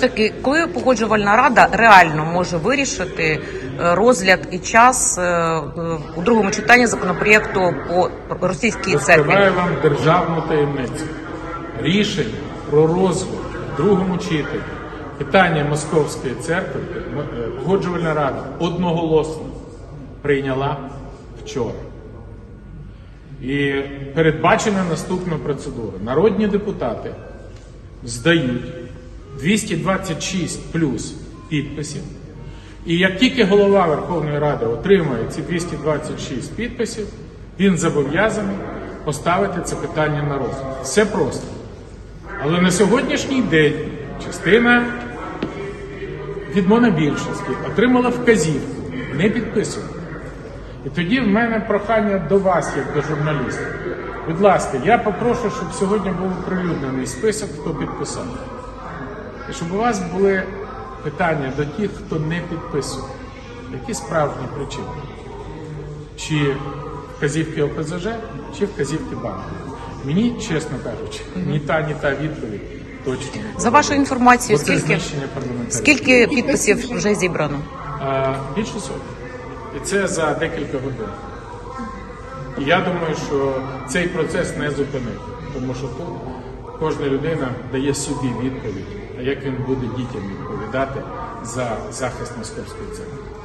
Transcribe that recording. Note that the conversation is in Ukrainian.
ж таки, коли погоджувальна рада реально може вирішити е, розгляд і час е, е, у другому читанні законопроєкту по російській церкві? Розкриваю вам державну таємницю. Рішення про розвиток в другому читанні питання Московської церкви погоджувальна рада одноголосно прийняла вчора. І передбачена наступна процедура. Народні депутати здають 226 плюс підписів. І як тільки голова Верховної Ради отримає ці 226 підписів, він зобов'язаний поставити це питання на розгляд. Все просто. Але на сьогоднішній день частина від монобільшості отримала вказівку не підписувати. І тоді в мене прохання до вас, як до журналістів. Будь ласка, я попрошу, щоб сьогодні був оприлюднений список, хто підписав. І щоб у вас були питання до тих, хто не підписує. Які справжні причини? Чи вказівки ОПЗЖ, чи вказівки банку? Мені, чесно кажучи, ні та, ні та відповідь точно. За вашою інформацією, Бо скільки, скільки підписів вже зібрано? А, більше сотні. І це за декілька годин. І я думаю, що цей процес не зупинити, тому що тут кожна людина дає собі відповідь, як він буде дітям відповідати за захист московської церкви.